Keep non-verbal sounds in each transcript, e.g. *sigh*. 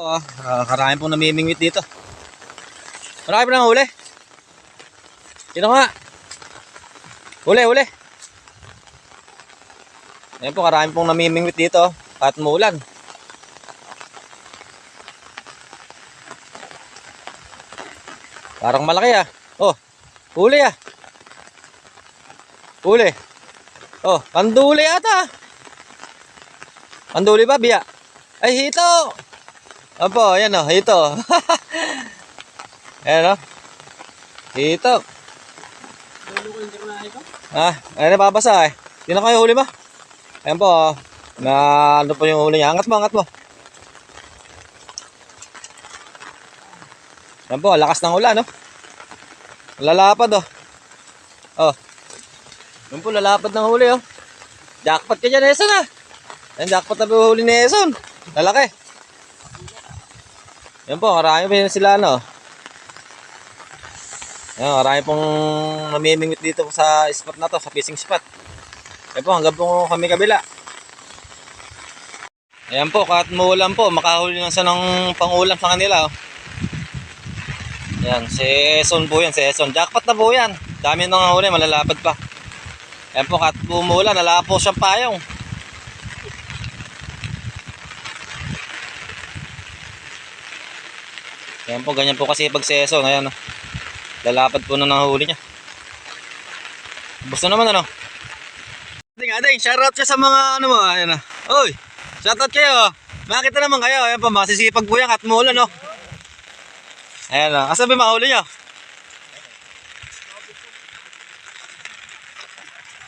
Oh, ah, karami pong namimingwit dito. Marami pa nang huli. Sino nga? Huli, huli. Ayan po, karami pong namimingwit dito. Kahit muulan. Parang malaki ah. Oh, huli ah. Huli. Oh, panduli ata. Panduli ba, biya? Ay, hito. Opo, ayan o, hito. *laughs* ayan o. Hito. Ah, ayan na babasa eh. Hindi na kayo huli ba? Ayan po, oh. na ano po yung huli niya. Angat mo, angat mo. Ayan po, lakas ng ulan, no? Lalapad, oh. Oh. Ayan po, lalapad ng huli, oh. Jackpot ka dyan, Eson, ah. Ayan, jackpot na po huli ni Eson. Lalaki. Yan po, marami pa yun sila, no? Yan, marami pong namimingwit dito sa spot na to, sa fishing spot. Yan po, hanggang po kami kabila. Ayan po, kahit muulan po, makahuli na sa ng pangulam sa kanila, oh. Yan, si Eson po yan, si Eson. Jackpot na po yan. Dami nang huli, malalapad pa. Ayan po, kahit umulan, nalapo siyang payong. Ayan po, ganyan po kasi pag seso. Ayan, oh. lalapad po na nahuli niya. Gusto naman ano? Ating, ating, shoutout ka sa mga ano mo. Ayan na. Uy, shoutout kayo. Makita naman kayo. Ayan po, masisipag po yan at muulan, no? Ayan na. Asa ba mahuli niyo?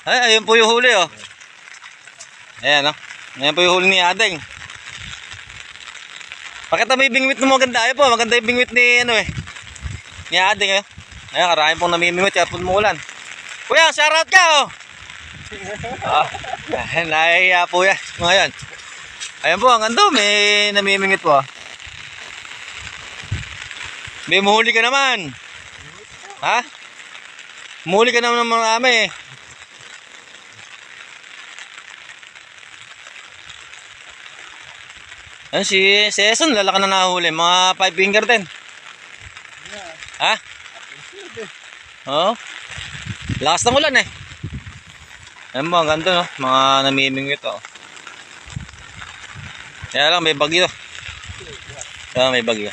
Ay, ayun po yung huli, oh. Ayan, no? Ayan po yung huli ni Adeng. Pakita mo yung bingwit mo maganda. Ayun po, maganda yung bingwit ni ano eh. Ni Ading eh. Ayun, karami pong namimingwit kaya po umulan. Kuya, shoutout ka oh. *laughs* ah, *laughs* nahihiya po yan. Ngayon. Ayun po, ang ganda. May namimingwit po ah. May muhuli ka naman. Ha? Muhuli ka naman ng marami eh. Ano si Seson, lalaki na nahuli. Mga 5 finger din. Ha? Oo. Lakas ng ulan eh. Ayan mo, ang ganda no. Mga namimingwit oh. Kaya lang, may bagyo. Kaya may bagyo.